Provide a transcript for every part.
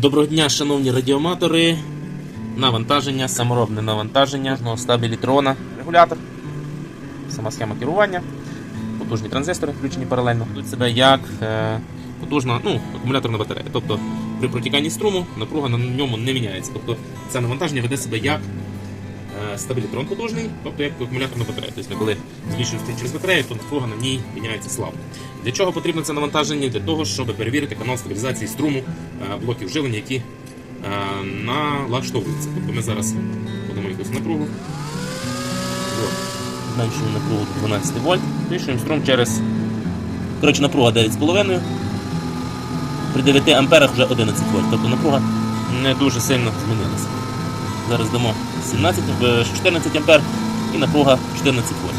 Доброго дня, шановні радіоматори. Навантаження, саморобне навантаження стабілі стабілітрона, регулятор, сама схема керування, потужні транзистори, включені паралельно. Ведуть себе як е, потужна ну, акумуляторна батарея. Тобто при протіканні струму напруга на ньому не міняється. Тобто це навантаження веде себе як стабілітрон потужний, тобто як акумуляторна батарея. Тобто, коли збільшується через батарею, то напруга на ній міняється слабо. Для чого потрібно це навантаження? Для того, щоб перевірити канал стабілізації струму е, блоків живлення, які е, налаштовуються. Тобто ми зараз подамо якусь напругу. Зменшуємо напругу до 12 вольт, збільшуємо струм через. Коротше, напруга 9,5. При 9 амперах вже 11 вольт. Тобто напруга не дуже сильно змінилася. Зараз дамо 17, е, 14 ампер і напруга 14 вольт.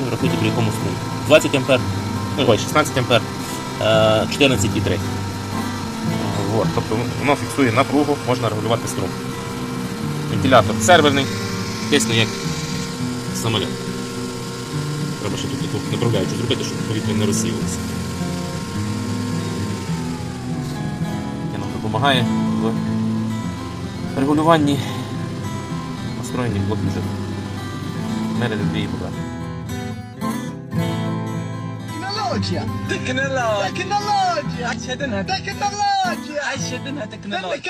Ну, рахуйте при якому струмі. 20 ампер, ну, ой, 16 ампер, е, 14,3. Вот, тобто воно фіксує напругу, можна регулювати струм. Вентилятор серверний, тисне як самоліт. Треба ще тут таку зробити, щоб повітря не розсіювалося. Яке нам допомагає в регулюванні встроєні блок бюджету. У мене не дві проблеми. Технологія! Технологія! Технологія! Технологія! Технологія! Технологія!